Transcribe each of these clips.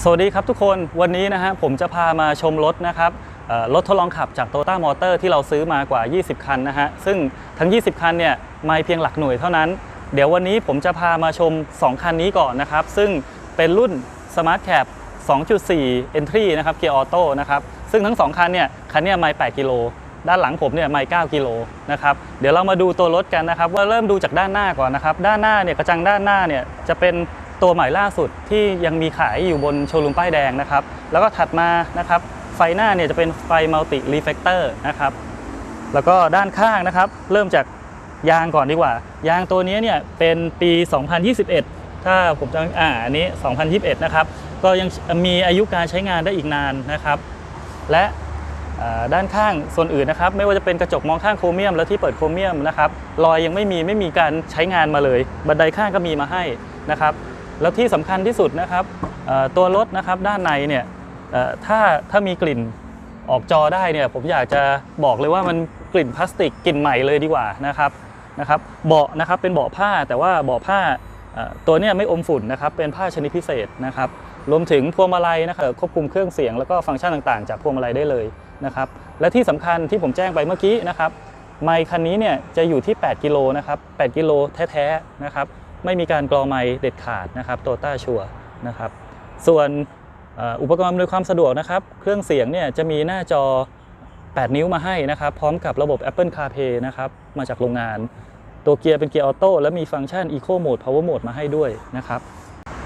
สวัสดีครับทุกคนวันนี้นะฮะผมจะพามาชมรถนะครับรถทดลองขับจาก t o ต้ามอเตอร์ที่เราซื้อมากว่า 20 คันนะฮะซึ่งทั้ง 20 คันเนี่ยไม่เพียงหลักหน่วยเท่านั้น เดี๋ยววันนี้ผมจะพามาชม 2 คันนี้ก่อนนะครับ ซึ่งเป็นรุ่น Smart Cap 2.4 Entry นะครับเกียร์ออโต้นะครับซึ่งทั้ง 2 คันเนี่ยคันเนี้ไม่8กิโลด้านหลังผมเนี่ยไม่9กิโลนะครับเดี๋ยวเรามาดูตัวรถกันนะครับว่าเริ่มดูจากด้านหน้าก่อนนะครับด้านหน้าเนี่ยกระจังด้านหน้าเนี่ยจะเป็น ตัวใหม่ล่าสุดที่ยังมีขายอยู่บนโชว์รูมป้ายแดงนะครับ แล้วก็ถัดมานะครับ ไฟหน้าเนี่ยจะเป็นไฟมัลติรีเฟกเตอร์นะครับ แล้วก็ด้านข้างนะครับ เริ่มจากยางก่อนดีกว่า ยางตัวนี้เนี่ยเป็นปี 2021 ถ้าผมจำอ่าอันนี้ 2021 นะครับ ก็ยังมีอายุการใช้งานได้อีกนานนะครับ และด้านข้างส่วนอื่นนะครับ ไม่ว่าจะเป็นกระจกมองข้างโครเมียมและที่เปิดโครเมียมนะครับรอยยังไม่มีไม่มีการใช้งานมาเลย บันไดข้างก็มีมาให้นะครับ แล้วที่สำคัญที่สุดนะครับตัวรถนะครับด้านในเนี่ยถ้าถ้ามีกลิ่นออกจอได้เนี่ยผมอยากจะบอกเลยว่ามันกลิ่นพลาสติกกลิ่นใหม่เลยดีกว่านะครับนะครับเบาะนะครับเป็นเบาะผ้าแต่ว่าเบาะผ้าตัวนี้ไม่อมฝุ่นนะครับเป็นผ้าชนิดพิเศษนะครับรวมถึงพวงมาลัยนะครับควบคุมเครื่องเสียงแล้วก็ฟังก์ชันต่างๆ จากพวงมาลัยได้เลยนะครับและที่สำคัญที่ผมแจ้งไปเมื่อกี้นะครับไมค์คันนี้เนี่ยจะอยู่ที่ 8 กิโลนะครับ8กิโลแท้ๆนะครับ ไม่มีการกรอไม้เด็ดขาดนะครับโตต้าชัวนะครับส่วนอุปกรณ์อำนวยความสะดวกนะครับเครื่องเสียงเนี่ยจะมีหน้าจอ 8 นิ้วมาให้นะครับพร้อมกับระบบ Apple CarPlay นะครับมาจากโรงงาน ตัวเกียร์เป็นเกียร์ออโต้และมีฟังก์ชัน Eco Mode Power Mode มาให้ด้วยนะครับ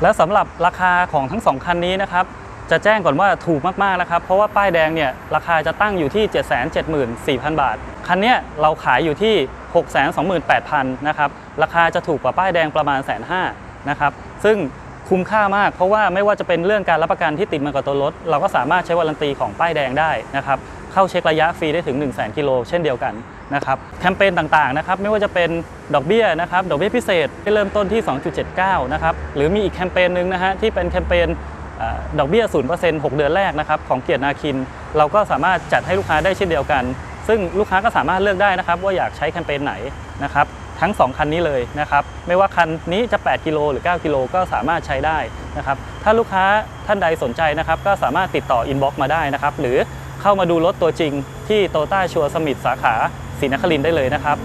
และสำหรับราคาของทั้ง 2 คันนี้นะครับ จะแจ้งก่อนว่าถูกมากๆนะครับ เพราะว่าป้ายแดงเนี่ยราคาจะตั้งอยู่ที่ 774,000 บาท คันนี้เราขายอยู่ที่ 628,000 นะครับ ราคาจะถูกกว่าป้ายแดงประมาณแสนห้านะครับ ซึ่งคุ้มค่ามาก เพราะว่าไม่ว่าจะเป็นเรื่องการรับประกันที่ติดมากับตัวรถ เราก็สามารถใช้วารันตีของป้ายแดงได้นะครับเข้าเช็คระยะฟรีได้ถึง 1 0 0 0 0แกิโลเช่นเดียวกันนะครับแคมเปญต่างๆนะครับไม่ว่าจะเป็นดอกเบี้ยนะครับดอกเบี้ยพิเศษที่เริ่มต้นที่ 2.79 นะครับหรือมีอีกแคมเปญหนึ่งนะฮะที่เป็นแคมเปญ ดอกเบี้ย 0% 6 เดือนแรกนะครับของเกียรตินาคิน เราก็สามารถจัดให้ลูกค้าได้เช่นเดียวกัน ซึ่งลูกค้าก็สามารถเลือกได้นะครับ ว่าอยากใช้แคมเปญไหนนะครับทั้ง 2 คันนี้เลยนะครับไม่ว่าคันนี้จะ 8 กิโลหรือ 9 กิโลก็สามารถใช้ได้นะครับถ้าลูกค้าท่านใดสนใจนะครับก็สามารถติดต่ออินบ็อกซ์มาได้นะครับหรือเข้ามาดูรถตัวจริงที่โตต้าชัวสมิธสาขาศรีนครินได้เลยนะครับ